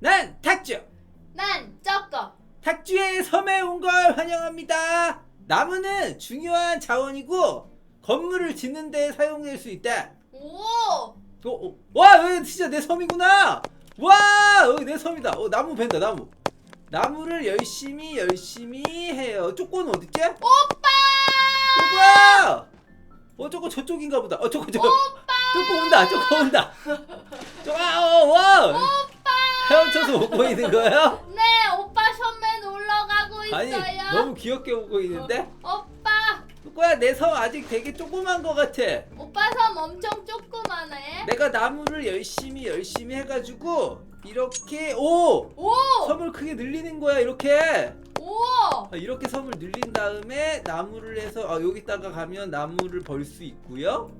난 탁주. 난 저거. 탁주의 섬에 온 걸 환영합니다. 나무는 중요한 자원이고 건물을 짓는 데 사용될 수 있다. 오. 어, 어, 와 여기 진짜 내 섬이구나. 와 여기 내 섬이다. 어, 나무 벤다 나무. 나무를 열심히 열심히 해요. 쪼꼬는 어딨지? 오빠. 쪼꼬야. 어 쪼꼬 저쪽인가 보다. 어 쪼꼬 저. 오빠. 쪼꼬 온다. 쪼꼬 온다. 쪼꼬 어, 와. 오빠. 헤엄쳐서 오고 있는 거야? 네, 오빠 섬에 놀러 가고 아니 있어요. 너무 귀엽게 오고 있는데? 오빠. 쪼꼬야 내 섬 아직 되게 조그만 거 같아. 오빠 섬 엄청 조그마네. 내가 나무를 열심히 열심히 해가지고 이렇게 오 오. 섬을 크게 늘리는 거야 이렇게 오. 아, 이렇게 섬을 늘린 다음에 나무를 해서 아, 여기다가 가면 나무를 벌 수 있고요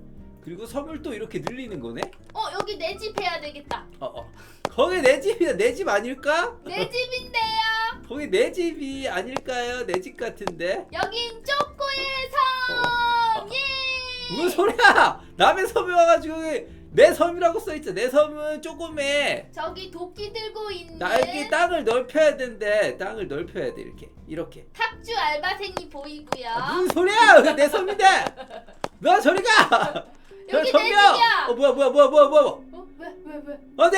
그리고 섬을 또 이렇게 늘리는 거네 어, 여기 내 집 해야 되겠다. 어, 어. 거기 내 집이야 내 집 아닐까? 내 집인데요. 거기 내 집이 아닐까요? 내 집 같은데 여긴 쪼꼬의 어, 섬. 예. 무슨 소리야 남의 섬에 와가지고 내 섬이라고 써있죠 내 섬은 조금해 저기 도끼 들고 있는 나 여기 땅을 넓혀야 된대 땅을 넓혀야 돼 이렇게 이렇게 탁주 알바생이 보이고요. 아, 무슨 소리야 여기 내 섬인데 너 저리 가 여기 저내 섬이야. 집이야. 어 뭐야 뭐야 뭐야 뭐야 뭐야 어? 왜? 왜? 왜? 어디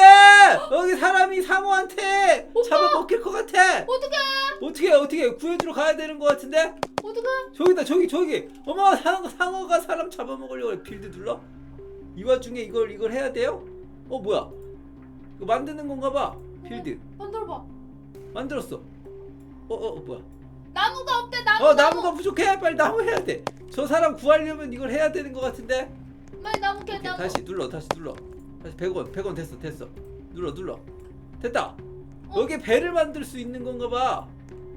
여기 사람이 상어한테 오빠. 잡아먹힐 것 같아 어떡해? 어떻게 어떻게 구해주러 가야 되는 것 같은데 어떡해? 저기다 저기 저기 어머 상, 상어가 사람 잡아먹으려고. 빌드 눌러 이 와중에 이걸 이걸 해야 돼요 어 뭐야 이거 만드는 건가 봐 필드 만들어봐. 만들었어 어 어 어, 뭐야 나무가 없대. 나무. 어 나무가 부족해 빨리 나무 해야 돼 저 사람 구하려면 이걸 해야 되는 것 같은데 빨리 나무 캐 오케이, 나무. 다시 눌러 다시 눌러 다시 100원 100원 됐어 됐어 눌러 눌러 됐다 어? 여기 배를 만들 수 있는 건가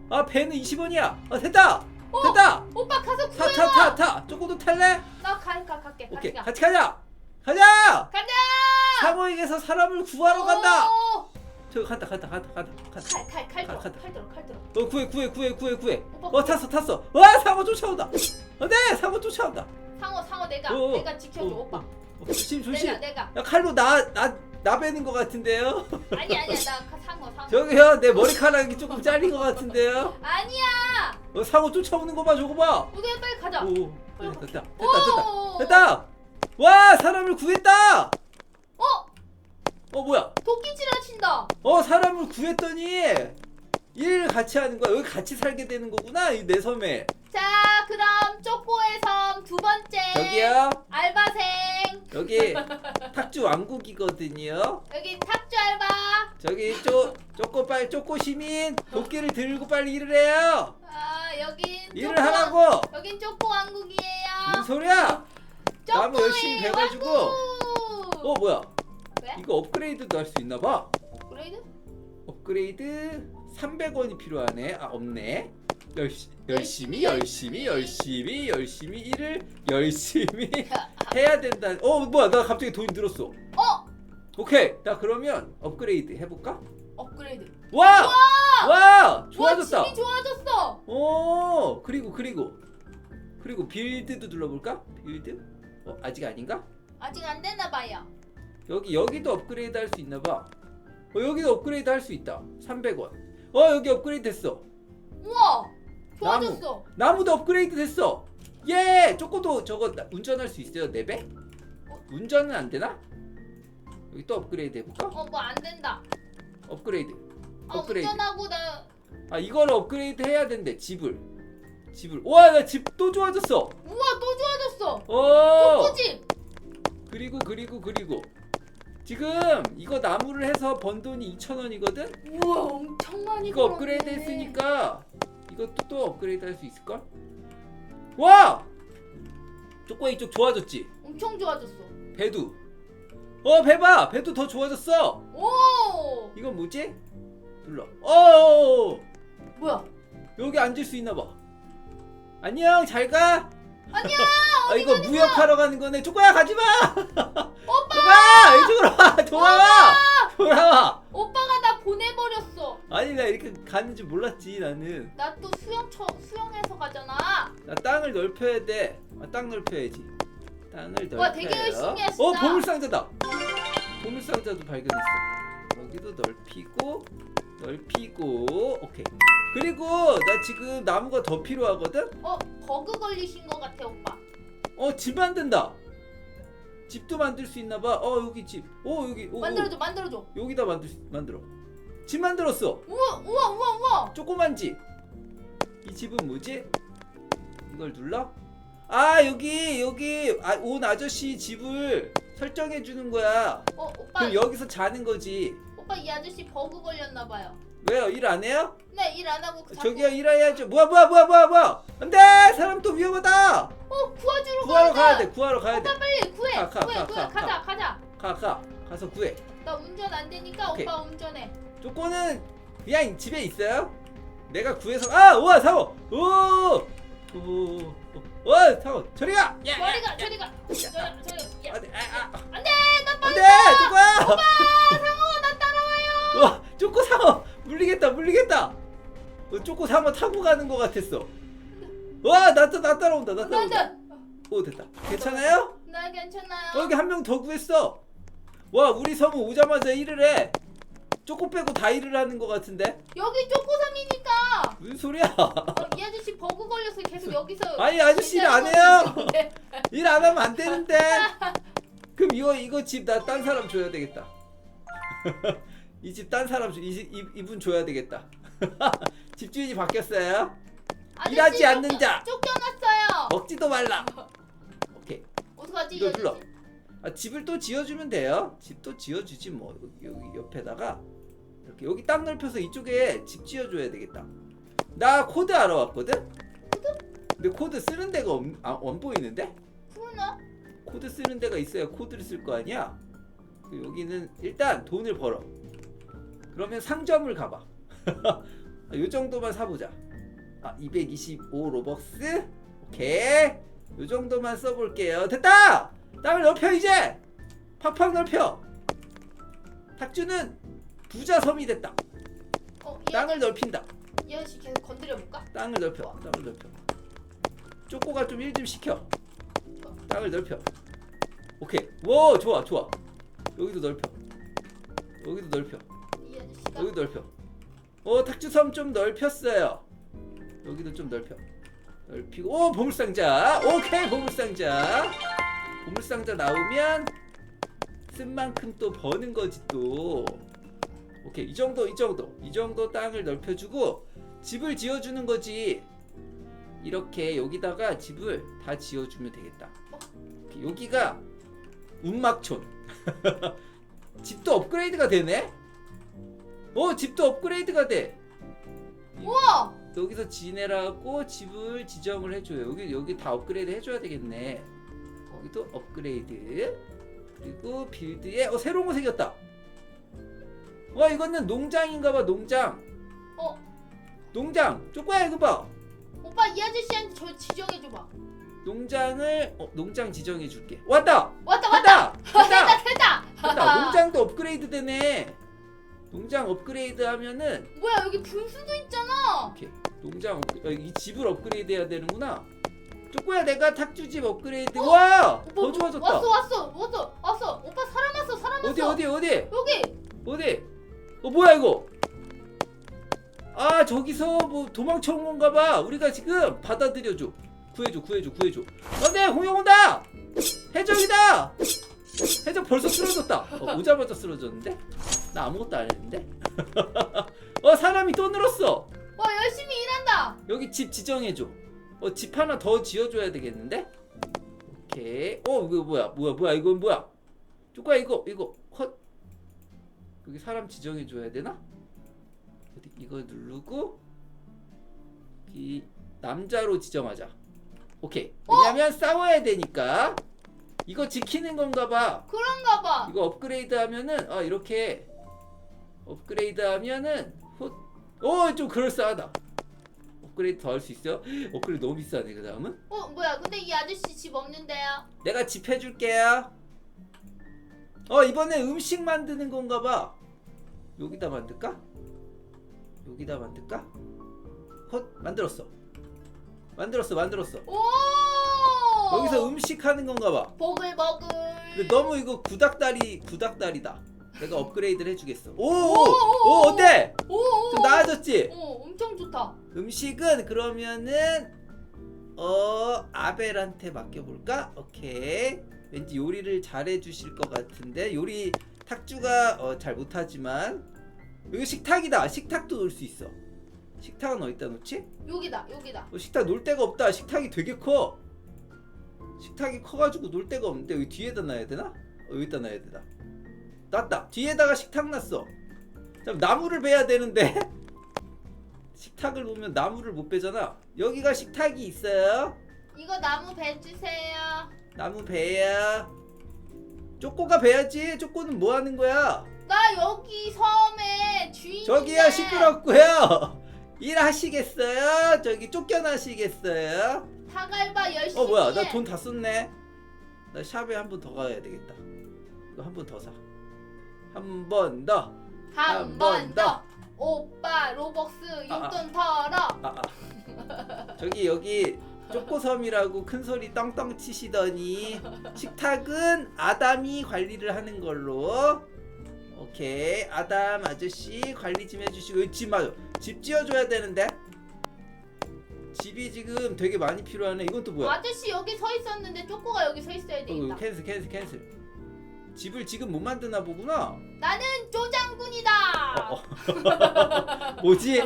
봐아 배는 20원이야 아 됐다 어? 됐다 오빠 가서 타 구해와. 타타타 조금도 탈래? 나 갈까 갈게. 오케이 가. 같이 가자 가자 가자. 상어에게서 사람을 구하러 간다 오. 저기 간다 간다 간다 간다 간다 칼, 칼, 칼 들어, 가. 칼 들어, 칼 들어. 어 구해 구해 구해 구해 구해 오빠, 어 탔어 탔어 와 상어 쫓아온다 어네 상어 쫓아온다 상어, 상어 내가, 어, 어. 내가 지켜줘, 어, 오빠. 어, 조심 조심 내가, 내가. 야 칼로 나 나 나 베는 것 같은데요 아니 아니야, 나 가- 상어, 상어. 저기요 내 머리카락이 조금 잘린 것 같은데요 아니야. 어, 상어 쫓아오는 거 봐 저거 봐 우리가 빨리 가자. 오, 빨리 됐다 가자. 됐다 됐다 오. 됐다 와 사람을 구했다 어, 어 뭐야 도끼질을 친다. 어 사람을 구했더니 일을 같이 하는 거야 여기 같이 살게 되는 거구나 이 내 섬에 자, 그럼 쪼꼬의 섬 두 번째. 저기요 알바생. 여기 탁주 왕국이거든요 여기 탁주 알바. 저기 쪼 쪼꼬 빨리 쪼꼬 시민 도끼를 들고 빨리 일을 해요 아, 여긴 일을 쪼꼬 하라고 왕- 여긴 쪼꼬 왕국이에요. 무슨 소리야 나무 쪼꼬의 열심히 베가지고. 왕국. 어 뭐야 왜? 이거 업그레이드도 할 수 있나 봐 업그레이드? 업그레이드 300원이 필요하네. 아 없네. 열시, 열심히 열심히 열심히 열심히 일을 열심히 해야 된다. 어 뭐야 나 갑자기 돈이 늘었어. 어, 오케이 나 그러면 업그레이드 해볼까? 업그레이드. 와! 와! 좋아졌다. 와, 집이 좋아졌어. 오 그리고 그리고 그리고 빌드도 눌러볼까? 빌드? 어 아직 아닌가? 아직 안 됐나 봐요. 여기 여기도 업그레이드 할 수 있나 봐. 어 여기도 업그레이드 할 수 있다. 300원. 어 여기 업그레이드 됐어. 우와, 좋아졌어. 나무도 업그레이드 됐어. 예! 쪼꼬도 저거 나- 운전할 수 있어요? 네 배? 운전은 안 되나? 여기 또 업그레이드 해볼까? 어, 뭐 안 된다. 업그레이드. 어, 업그레이드. 운전하고 나 아 이걸 업그레이드 해야 된대. 집을. 집을. 와, 나 집 또 좋아졌어. 우와 또 좋아졌어. 어. 쪼꼬집. 그리고 그리고 그리고 지금 이거 나무를 해서 번 돈이 2,000원이거든. 우와 엄청 많이 이거. 업그레이드 했으니까 이것도 또 업그레이드 할 수 있을 걸? 와! 쪼꼬 이쪽 좋아졌지? 엄청 좋아졌어. 배도. 어, 배봐. 배도 더 좋아졌어. 오 이건 뭐지? 눌러. 어, 뭐야? 여기 앉을 수 있나 봐. 안녕, 잘 가. 아니야 아, 이거 무역하러 가는 거네. 쪼꼬야, 가지 마. 오빠 쪼꼬야, 이쪽으로 와. 돌아와. 돌아와. 오빠가 나 보내버렸어. 아니, 나 이렇게 가는 줄 몰랐지, 나는. 나 또 수영 쳐 수영해서 가잖아. 나 땅을 넓혀야 돼. 아, 땅 넓혀야지. 땅을 넓혀요. 와, 되게 열심히 하시다. 어, 보물상자다. 보물상자도 발견했어. 여기도 넓히고 넓히고 오케이 그리고 나 지금 나무가 더 필요하거든 어 버그 걸리신 것 같아 오빠. 어 집 만든다 집도 만들 수 있나 봐 어 여기 집어 여기 오, 오. 만들어줘 만들어줘. 여기다 만들 수- 만들어 집 만들었어 우와 우와 우와 우와. 조그만 집. 이 집은 뭐지? 이걸 눌러? 아 여기 여기 아, 온 아저씨 집을 설정해 주는 거야. 어 오빠 그럼 여기서 자는 거지. 오빠 이 아저씨 버그 걸렸나 봐요. 왜요? 일 안 해요? 네 일 안 하고 자꾸 저기요 일해야죠. 뭐야 뭐야 뭐야 뭐야 뭐야. 안돼 사람 또 위험하다. 어 구해주러 구하러 가야 돼. 구하러 가야 돼. 오빠 빨리 구해 가, 가, 구해 가, 구해 가, 가자 가자. 가 가. 가서 구해. 나 운전 안 되니까 오케이. 오빠 운전해. 쪼꼬는 그냥 집에 있어요. 내가 구해서 아 우와 상어. 오. 오. 오. 상어 저리 가. 야, 야. 저리가 저리가 저리가 저리가. 야. 안돼 아, 아. 안돼 나 빨리. 안돼 쪼꼬야 오빠 상어가 나 따라와요. 와 쪼꼬 상어 물리겠다 물리겠다. 어, 쪼꼬 상어 타고 가는 것 같았어. 와나 나 따라온다 나 따라온다. 나나 오 됐다. 괜찮아요? 나 괜찮아요. 어, 여기 한 명 더 구했어. 와 우리 섬은 오자마자 일을 해. 쪼꼬 빼고 다 일을 하는 것 같은데? 여기 쪼꼬섬이니까. 무슨 소리야? 어, 이 아저씨 버그 걸려서 계속 여기서. 아니 아저씨 일안 해요. 일 안 하면 안 되는데. 그럼 이거 이거 집 나 딴 사람 줘야 되겠다 이 집 딴 사람 줘 이, 집- 이, 이분 줘야 되겠다 집주인이 바뀌었어요 아저씨 일하지 쫓겨- 않는 자. 쫓겨났어요. 먹지도 말라 오케이 어떡하지? 이거 이 눌러. 아저씨? 아, 집을 또 지어주면 돼요 집도 지어주지 뭐 여기, 여기 옆에다가 이렇게 여기 땅 넓혀서 이쪽에 집 지어줘야 되겠다 나 코드 알아왔거든 근데 코드 쓰는 데가 없, 아, 안 보이는데 그러나? 코드 쓰는 데가 있어야 코드를 쓸 거 아니야 그 여기는 일단 돈을 벌어 그러면 상점을 가봐. 아, 요 정도만 사보자. 아, 225 로벅스? 오케이. 요 정도만 써볼게요. 됐다! 땅을 넓혀 이제! 팍팍 넓혀. 탁주는 부자 섬이 됐다. 어, 이 땅을 넓힌다. 이 아저씨 계속 건드려 볼까? 땅을 넓혀 땅을 넓혀. 쪼꼬가 좀 일 좀 시켜 땅을 넓혀. 오케이. 와 좋아 좋아. 여기도 넓혀. 여기도 넓혀 여기도 넓혀. 어 탁주섬 좀 넓혔어요. 여기도 좀 넓혀. 넓히고 오 보물상자. 오케이 보물상자. 보물상자 나오면 쓴 만큼 또 버는 거지 또. 오케이 이 정도 이 정도. 이 정도 땅을 넓혀주고 집을 지어주는 거지. 이렇게 여기다가 집을 다 지어주면 되겠다. 여기가 운막촌. 집도 업그레이드가 되네 어 집도 업그레이드가 돼. 우와! 여기서 지내라고 집을 지정을 해줘요. 여기 여기 다 업그레이드 해줘야 되겠네. 여기도 업그레이드. 그리고 빌드에 어 새로운 거 생겼다. 와 이거는 농장인가봐 농장. 어, 농장. 쪼꼬야 이거 봐. 오빠 이 아저씨한테 저 지정해 줘봐. 농장을 어, 농장 지정해 줄게. 왔다! 왔다 왔다. 됐다! 됐다 됐다. 됐다. 농장도 업그레이드 되네 농장 업그레이드 하면은 뭐야 여기 분수도 있잖아. 오케이 농장 업, 어, 이 집을 업그레이드 해야 되는구나 쪼꼬야 내가 탁주집 업그레이드 어? 와! 오빠, 더 좋아졌다 왔어 왔어 왔어 왔어. 오빠 사람 왔어 사람 왔어. 어디 어디 어디 여기. 어디 어 뭐야 이거 아 저기서 뭐 도망쳐 온 건가 봐 우리가 지금 받아들여줘 구해줘 구해줘 구해줘 안돼 공룡 온다 해적이다 해적 벌써 쓰러졌다 어, 오자마자 쓰러졌는데 나 아무것도 안 했는데 어 사람이 또 늘었어 와 열심히 일한다. 여기 집 지정해줘. 어, 집 하나 더 지어줘야 되겠는데? 오케이. 어, 이거 뭐야? 뭐야? 뭐야? 이건 뭐야? 쪼까 이거 이거 컷. 여기 사람 지정해줘야 되나? 어디 이거 누르고 이 남자로 지정하자. 오케이. 왜냐면 싸워야 되니까. 이거 지키는 건가 봐. 그런가 봐. 이거 업그레이드 하면은 아 이렇게 업그레이드 하면은 오좀 그럴싸하다 업그레이드 더 할 수 있어요? 업그레이드 너무 비싸네 그 다음은 어 뭐야 근데 이 아저씨 집 없는데요. 내가 집 해줄게요 어 이번에 음식 만드는 건가 봐 여기다 만들까? 여기다 만들까? 헛 만들었어 만들었어 만들었어 오. 여기서 음식 하는 건가 봐 버글버글. 근데 너무 이거 구닥다리 구닥다리다 내가 업그레이드를 해주겠어. 오, 오, 오, 오, 오, 오. 어때? 오, 오, 좀 나아졌지? 오, 엄청 좋다. 음식은 그러면은 어 아벨한테 맡겨볼까? 오케이. 왠지 요리를 잘해 주실 것 같은데 요리 탁주가 어, 잘 못하지만 여기 식탁이다. 식탁도 놓을 수 있어. 식탁은 어디다 놓지? 여기다, 여기다. 어, 식탁 놓을 데가 없다. 식탁이 되게 커. 식탁이 커가지고 놓을 데가 없는데 여기 뒤에다 놔야 되나? 어, 여기다 놔야 되나? 놨다. 뒤에다가 식탁 놨어. 자, 나무를 베야 되는데 식탁을 놓으면 나무를 못 베잖아. 여기가 식탁이 있어요. 이거 나무 베주세요. 나무 베야. 쪼꼬가 베야지. 쪼꼬는 뭐 하는 거야? 나 여기 섬에 주인. 저기요 시끄럽고요. 일하시겠어요? 저기 쫓겨나시겠어요? 사갈바 열심히. 어 뭐야 해. 나돈 다 썼네 나 샵에 한 번 더 가야 되겠다 이거 한 번 더사한 번더한한번번 더. 오빠 로벅스 아, 용돈 털어. 아, 아. 저기 여기 쪼꼬섬이라고 큰 소리 떵떵 치시더니 식탁은 아담이 관리를 하는 걸로 오케이 아담 아저씨 관리 좀 해주시고 여기 집 맞아 집 지어줘야 되는데 집이 지금 되게 많이 필요하네 이건 또 뭐야 아저씨 여기 서 있었는데 쪼꼬가 여기 서 있어야 어, 되겠다. 캔슬 캔슬 캔슬 집을 지금 못 만드나 보구나 나는 조장군이다. 어, 어. 뭐지?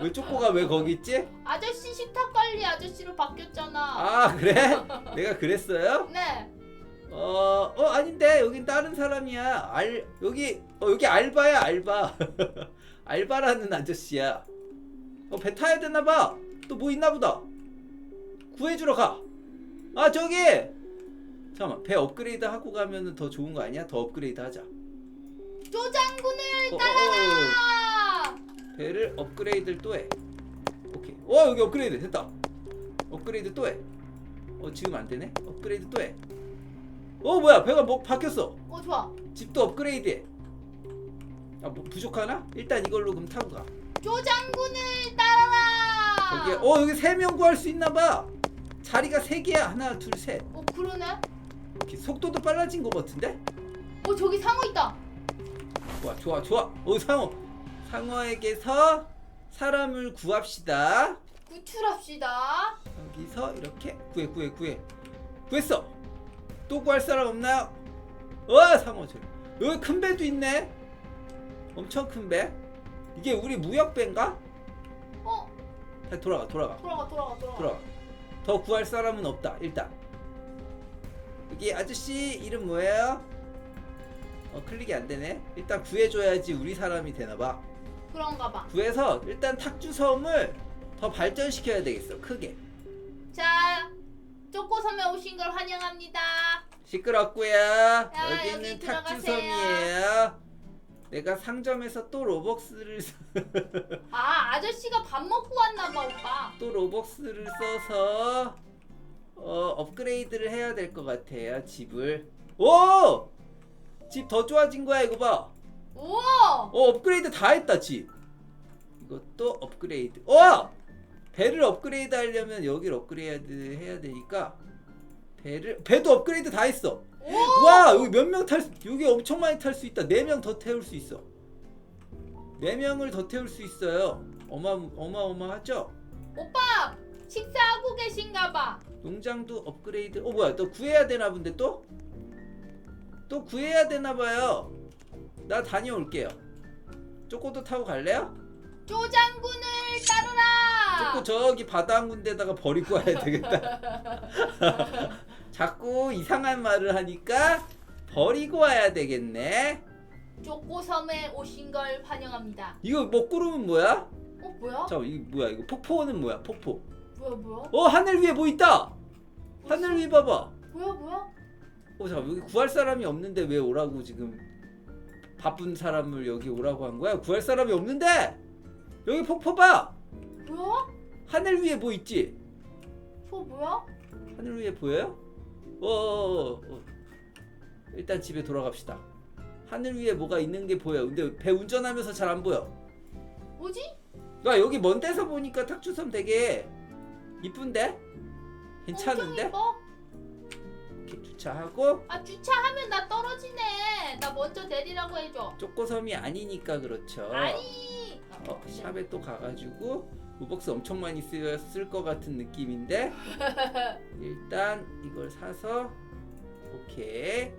왜 쪼꼬가 왜 거기 있지? 아저씨 식탁 관리 아저씨로 바뀌었잖아. 아 그래? 내가 그랬어요? 네. 어, 어 아닌데 여긴 다른 사람이야 알 여기 어 여기 알바야 알바 알바라는 아저씨야 어 배 타야 되나 봐 또 뭐 있나 보다 구해주러 가 아 저기 잠깐만 배 업그레이드 하고 가면은 더 좋은 거 아니야? 더 업그레이드 하자 조장군을 어, 어, 어. 따라라. 배를 업그레이드를 또 해. 오케이. 어 여기 업그레이드 됐다. 업그레이드 또 해. 어 지금 안 되네. 업그레이드 또 해. 어 뭐야 배가 뭐 바뀌었어. 어 좋아. 집도 업그레이드 해. 아 뭐 부족하나? 일단 이걸로 그럼 타고 가. 조장군을 따라라. 여기 어 여기 세 명 구할 수 있나 봐. 자리가 세 개야. 하나 둘 셋. 어 그러네. 속도도 빨라진 것 같은데? 어 저기 상어 있다. 좋아 좋아 좋아. 어 상어. 상어에게서 사람을 구합시다. 구출합시다. 여기서 이렇게 구해 구해 구해 구했어 또 구할 사람 없나요? 와 상어 저 여기 큰 배도 있네 엄청 큰 배 이게 우리 무역 배인가? 어다 돌아가 돌아가 돌아가 돌아가 돌아가. 돌아가 더 구할 사람은 없다 일단 여기 아저씨 이름 뭐예요? 어 클릭이 안 되네 일단 구해줘야지 우리 사람이 되나봐 그런가 봐. 구해서 일단 탁주섬을 더 발전시켜야 되겠어 크게 자 쪼꼬섬에 오신 걸 환영합니다. 시끄럽고요. 여기는 여기 탁주섬이에요. 내가 상점에서 또 로벅스를 써- 아 아저씨가 밥 먹고 왔나 봐 오빠. 또 로벅스를 써서 어, 업그레이드를 해야 될 것 같아요. 집을. 오! 집 더 좋아진 거야 이거 봐. 우와. 어 업그레이드 다 했다 집. 이것도 업그레이드. 와! 배를 업그레이드 하려면 여기를 업그레이드 해야 되니까 배를 배도 업그레이드 다 했어. 오. 와 여기 몇 명 탈 수, 여기 엄청 많이 탈 수 있다. 네 명 더 태울 수 있어. 네 명을 더 태울 수 있어요. 어마 어마어마하죠? 오빠 식사하고 계신가 봐. 농장도 업그레이드. 어 뭐야? 또 구해야 되나 본데 또? 또 구해야 되나 봐요. 나 다녀올게요. 쪼꼬도 타고 갈래요? 조장군을 따르라. 쪼꼬 저기 바다 한 군데다가 버리고 와야 되겠다. 자꾸 이상한 말을 하니까 버리고 와야 되겠네. 쪼꼬섬에 오신 걸 환영합니다. 이거 먹구름은 뭐야? 어 뭐야? 잠깐 이거 뭐야 이거 폭포는 뭐야 폭포 뭐야 뭐야? 어 하늘 위에 뭐 있다 하늘 위 봐봐 뭐야 뭐야? 어 잠깐 여기 구할 사람이 없는데 왜 오라고 지금 바쁜 사람을 여기 오라고 한 거야 구할 사람이 없는데 여기 폭포 봐 뭐야? 하늘 위에 뭐 있지 저 뭐야? 하늘 위에 보여요 어, 어, 어, 어. 일단 집에 돌아갑시다 하늘 위에 뭐가 있는 게 보여 근데 배 운전하면서 잘 안 보여 뭐지? 야 여기 먼 데서 보니까 탁주섬 되게 이쁜데 엄청 괜찮은데 이뻐? 오케이 주차하고 아 주차하면 나 떨어지네. 나 먼저 내리라고 해줘. 쪼꼬섬이 아니니까 그렇죠. 아니. 어, 샵에 또 가가지고 로벅스 엄청 많이 쓰였을 것 같은 느낌인데 일단 이걸 사서 오케이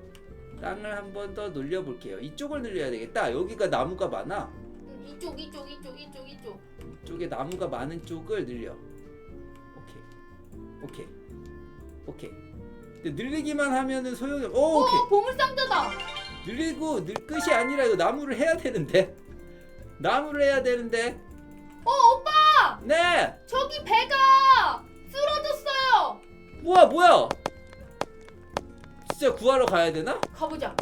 땅을 한 번 더 늘려볼게요. 이쪽을 늘려야 되겠다. 여기가 나무가 많아. 음, 이쪽 이쪽 이쪽 이쪽 이쪽. 이쪽에 나무가 많은 쪽을 늘려. 오케이 오케이 오케이. 근데 늘리기만 하면은 소용이 없. 오 오케이. 어 보물상자다. 늘리고 늘 끝이 아니라 이거 나무를 해야 되는데 나무를 해야 되는데 어 오빠 네. 저기 배가 쓰러졌어요. 뭐야 뭐야? 진짜 구하러 가야 되나? 가보자.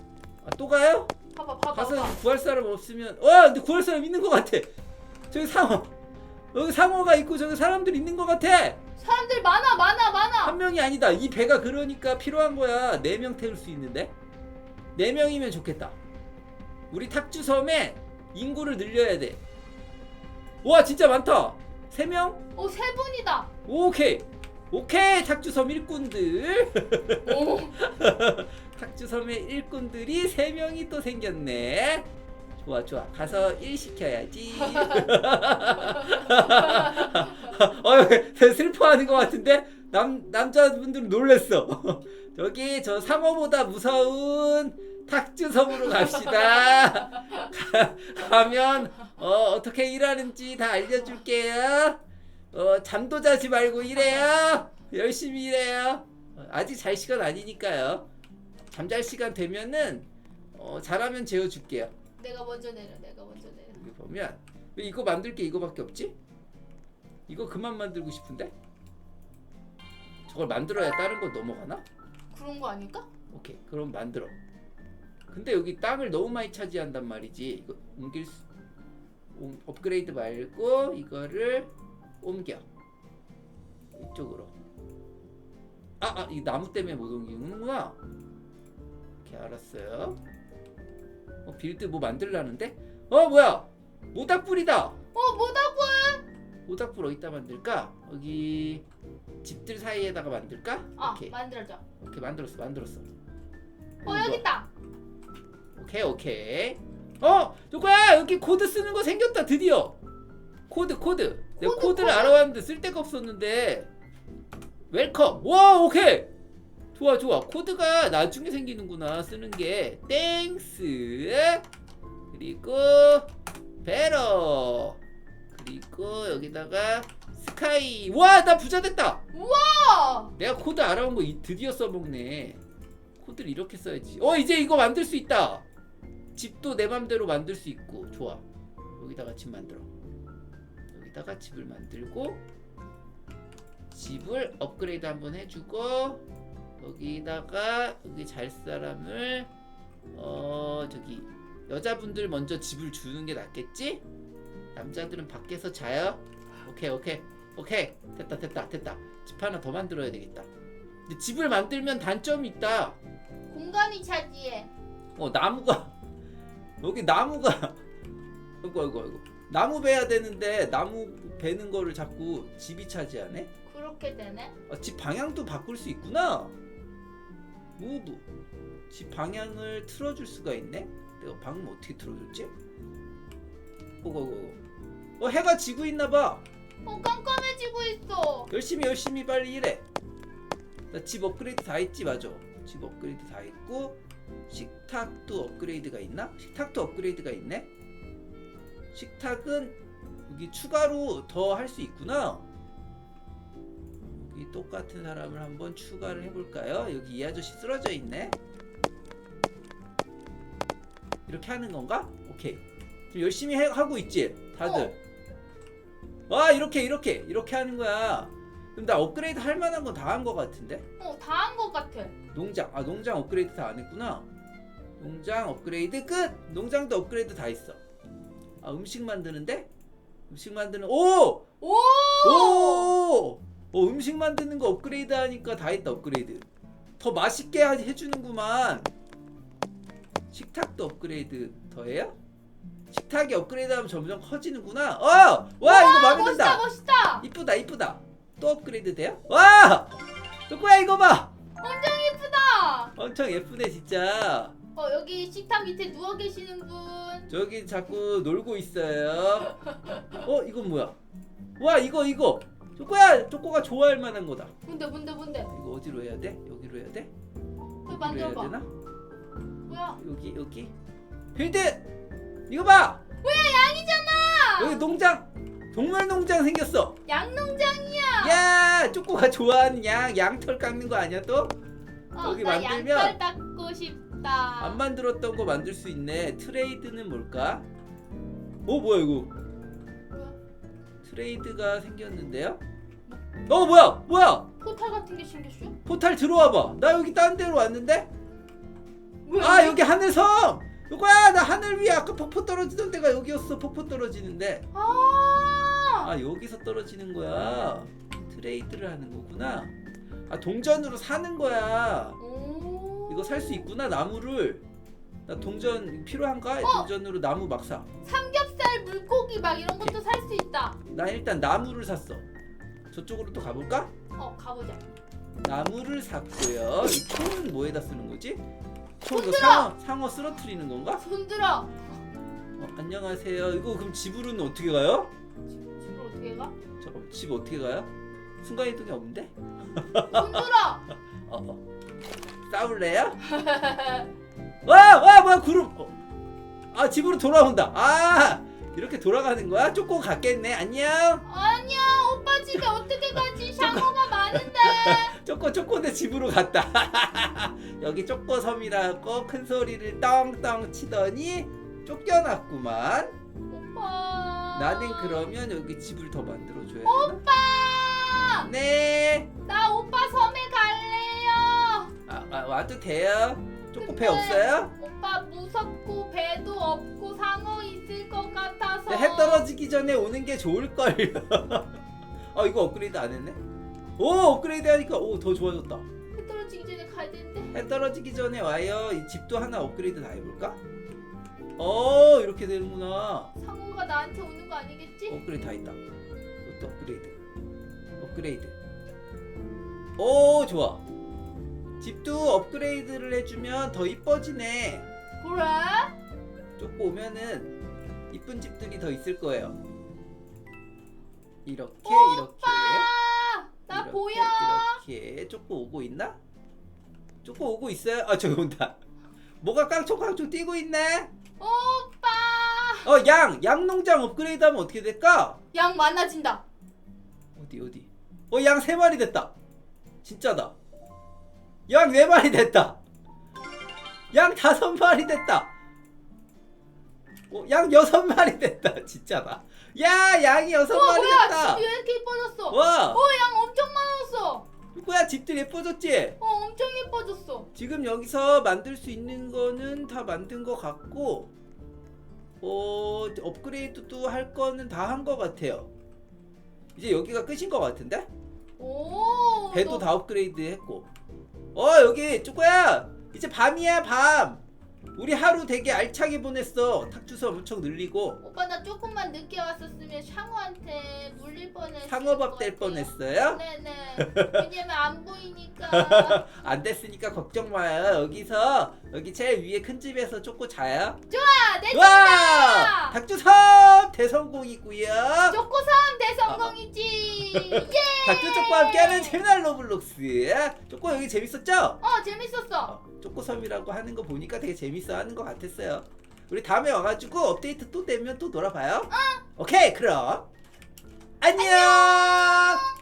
아, 또 가요? 봐봐 봐봐. 가서 봐봐. 구할 사람 없으면 와 근데 구할 사람 있는 것 같아. 저기 상어. 여기 상어가 있고 저기 사람들 있는 것 같아. 사람들 많아 많아 많아. 한 명이 아니다. 이 배가 그러니까 필요한 거야. 네 명 태울 수 있는데. 네 명이면 좋겠다. 우리 탁주섬에 인구를 늘려야 돼 와 진짜 많다 세 명? 어세 분이다. 오케이. 오케이 탁주섬 일꾼들. 오. 탁주섬의 일꾼들이 세 명이 또 생겼네. 좋아 좋아. 가서 일 시켜야지. 어 슬퍼하는 것 같은데? 남 남자분들은 놀랬어. 저기 저 상어보다 무서운 탁주섬으로 갑시다. 가, 가면 어 어떻게 일하는지 다 알려줄게요 어 잠도 자지 말고 일해요 열심히 일해요 어, 아직 잘 시간 아니니까요 잠잘 시간 되면은 어 잘하면 재워줄게요 내가 먼저 내려 내가 먼저 내려. 여기 보면 왜 이거 만들 게 이거밖에 없지? 이거 그만 만들고 싶은데 저걸 만들어야 다른 거 넘어가나? 그런 거 아닐까? 오케이 그럼 만들어 근데 여기 땅을 너무 많이 차지한단 말이지 이거 옮길 수 옮- 업그레이드 말고 이거를 옮겨. 이쪽으로. 아 아 이 나무 때문에 못 옮기는구나. 오케이 알았어요. 어 빌드 뭐 만들라는데? 어 뭐야? 모닥불이다! 어 뭐다고? 모닥불 어디다 만들까? 여기 집들 사이에다가 만들까? 아 오케이 만들어줘. 오케이 만들었어 만들었어. 어 여기 있다. 오케이 오케이 어 누구야? 여기 코드 쓰는 거 생겼다. 드디어. 코드 코드. 내가 코드, 코드를 코드? 알아왔는데 쓸 데가 없었는데. 웰컴. 와 오케이. 좋아 좋아. 코드가 나중에 생기는구나 쓰는 게. 땡스. 그리고 베러. 그리고 여기다가 스카이. 와 나 부자 됐다. 우와. 내가 코드 알아온 거 이- 드디어 써먹네. 코드를 이렇게 써야지. 어 이제 이거 만들 수 있다. 집도 내 맘대로 만들 수 있고 좋아. 여기다가 집 만들어. 여기다가 집을 만들고 집을 업그레이드 한번 해주고 여기다가 여기 잘 사람을 어 저기 여자분들 먼저 집을 주는 게 낫겠지? 남자들은 밖에서 자요. 오케이 오케이 오케이 됐다 됐다 됐다. 집 하나 더 만들어야 되겠다. 근데 집을 만들면 단점이 있다. 공간이 차지해. 어 나무가 여기 나무가 아이고 아이고 아이고 나무 베야 되는데 나무 베는 거를 자꾸 집이 차지하네. 그렇게 되네. 아, 집 방향도 바꿀 수 있구나. 무브 집 방향을 틀어줄 수가 있네. 내가 방금 어떻게 틀어줬지? 오고고. 어 해가 지고 있나 봐. 어 깜깜해지고 있어. 열심히 열심히 빨리 일해. 나 집 업그레이드 다 했지 맞아. 집 업그레이드 다 했고 식탁도 업그레이드가 있나? 식탁도 업그레이드가 있네. 식탁은 여기 추가로 더 할 수 있구나. 여기 똑같은 사람을 한번 추가를 해볼까요? 여기 이 아저씨 쓰러져 있네. 이렇게 하는 건가? 오케이. 지금 열심히 해, 하고 있지, 다들. 와 이렇게 이렇게 이렇게 하는 거야. 그럼 나 업그레이드 할 만한 건 다 한 거 같은데? 어 다 한 것 같아. 농장 아 농장 업그레이드 다 안 했구나. 농장 업그레이드 끝. 농장도 업그레이드 다 했어. 아 음식 만드는데? 음식 만드는 오! 오. 오! 어, 음식 만드는 거 업그레이드 하니까 다 했다 업그레이드. 더 맛있게 하- 해주는구만. 식탁도 업그레이드 더 해요? 식탁이 업그레이드하면 점점 커지는구나. 어! 와 이거 마음에 든다. 멋있다 멋있다. 이쁘다 이쁘다 또 업그레이드 돼요? 와! 누구야 이거 봐 엄청 이쁘다. 엄청 예쁘네 진짜. 어 여기 식탁 밑에 누워 계시는 분. 저기 자꾸 놀고 있어요. 어 이건 뭐야? 와 이거 이거 쪼꼬야 쪼꼬가 좋아할 만한 거다. 뭔데 뭔데 뭔데? 이거 어디로 해야 돼? 여기로 해야 돼? 그 여기로 해야 만져봐. 되나? 뭐야? 여기 여기 필드 이거 봐 뭐야 양이잖아. 여기 농장 동물 농장 생겼어. 양농장이야. 야 쪼꼬가 좋아하는 양 양털 깎는 거 아니야 또? 어, 여기 나 만들면- 양털 닦고 싶다. 안 만들었던 거 만들 수 있네. 트레이드는 뭘까? 어 뭐야 이거? 뭐야? 트레이드가 생겼는데요? 어 뭐야 뭐야? 포탈 같은 게 생겼어? 포탈 들어와봐. 나 여기 딴 데로 왔는데? 뭐야? 아 여기 하늘섬. 이거야 나 하늘 위에 아까 폭포 떨어지던 데가 여기였어. 폭포 떨어지는데. 아. 아 여기서 떨어지는 거야. 트레이드를 하는 거구나. 아 동전으로 사는 거야. 오. 이거 살 수 있구나 나무를. 나 동전 필요한가? 어! 동전으로 나무 막 사. 삼겹살, 물고기 막 이런 것도 살 수 있다. 나 일단 나무를 샀어. 저쪽으로 또 가볼까? 어 가보자. 나무를 샀고요. 이 총은 뭐에다 쓰는 거지? 총 이거 손들어! 상어 상어 쓰러트리는 건가? 손 들어. 어, 안녕하세요. 이거 그럼 집으로는 어떻게 가요? 집- 집을 어떻게 가? 잠깐 집 어떻게 가요? 순간 이동이 없는데? 손 들어. 어, 어. 싸울래요? 와, 와, 뭐야 구름? 어. 아 집으로 돌아온다. 아 이렇게 돌아가는 거야? 쪼꼬 갔겠네. 안녕. 아니야 오빠 집에 어떻게 가지? 샹어가 많은데. 쪼꼬 쪼꼬네 집으로 갔다. 여기 쪼꼬 섬이라고 큰 소리를 떵떵 치더니 쫓겨났구만. 오빠. 나는 그러면 여기 집을 더 만들어줘야 되나? 오빠. 네. 나 오빠 섬에 갈래요. 아, 아 와도 돼요. 쪼꼬 배 근데 없어요? 오빠 무섭고 배도 없고 상어 있을 것 같아서. 네, 해 떨어지기 전에 오는 게 좋을 걸. 아 이거 업그레이드 안 했네? 오 업그레이드 하니까 오 더 좋아졌다. 해 떨어지기 전에 가야 되는데. 해 떨어지기 전에 와요. 이 집도 하나 업그레이드 다 해볼까? 어 이렇게 되는구나. 상어가 나한테 오는 거 아니겠지? 업그레이드 다 있다. 이것도 업그레이드. 업그레이드. 오 좋아. 집도 업그레이드를 해주면 더 이뻐지네. 그래? 쫓고 오면은 이쁜 집들이 더 있을 거예요. 이렇게 이렇게 아, 나 이렇게, 보여. 이렇게 쫓고 오고 있나? 쫓고 오고 있어요? 아 저기 온다. 뭐가 깡총깡총 뛰고 있네? 오빠. 어 양! 양 농장 업그레이드 하면 어떻게 될까? 양 많아진다. 어디 어디? 어 양 세 마리 됐다. 진짜다. 양 네 마리 됐다. 양 다섯 마리 됐다. 어, 양 여섯 마리 됐다. 진짜다. 야 양이 여섯 우와 마리 뭐야 됐다. 집이 왜 이렇게 예뻐졌어? 와 어 양 엄청 많았어. 이거야 집들 예뻐졌지? 어 엄청 예뻐졌어. 지금 여기서 만들 수 있는 거는 다 만든 것 같고 어 업그레이드도 할 거는 다 한 것 같아요. 이제 여기가 끝인 것 같은데? 오. 배도 너- 다 업그레이드 했고 어 여기 쪼꼬야 이제 밤이야 밤 우리 하루 되게 알차게 보냈어 탁 주소 엄청 늘리고 오빠 나 조금만 늦게 왔었으면 샹어한테 물릴 뻔했어. 상어밥 될 뻔했어요 네네. 왜냐면 안 보이니까. 안 됐으니까 걱정 마요 여기서 여기 제일 위에 큰 집에서 쪼꼬 자요 아, 내와 탁주섬 대성공이고요 초코섬 대성공이지. 예. 탁주 쪼꼬와 함께하는 채널 로블록스 쪼꼬 여기 재밌었죠? 어 재밌었어. 어, 쪼꼬섬이라고 하는 거 보니까 되게 재밌어 하는 것 같았어요. 우리 다음에 와가지고 업데이트 또 되면 또 놀아봐요. 오케이, 그럼 안녕.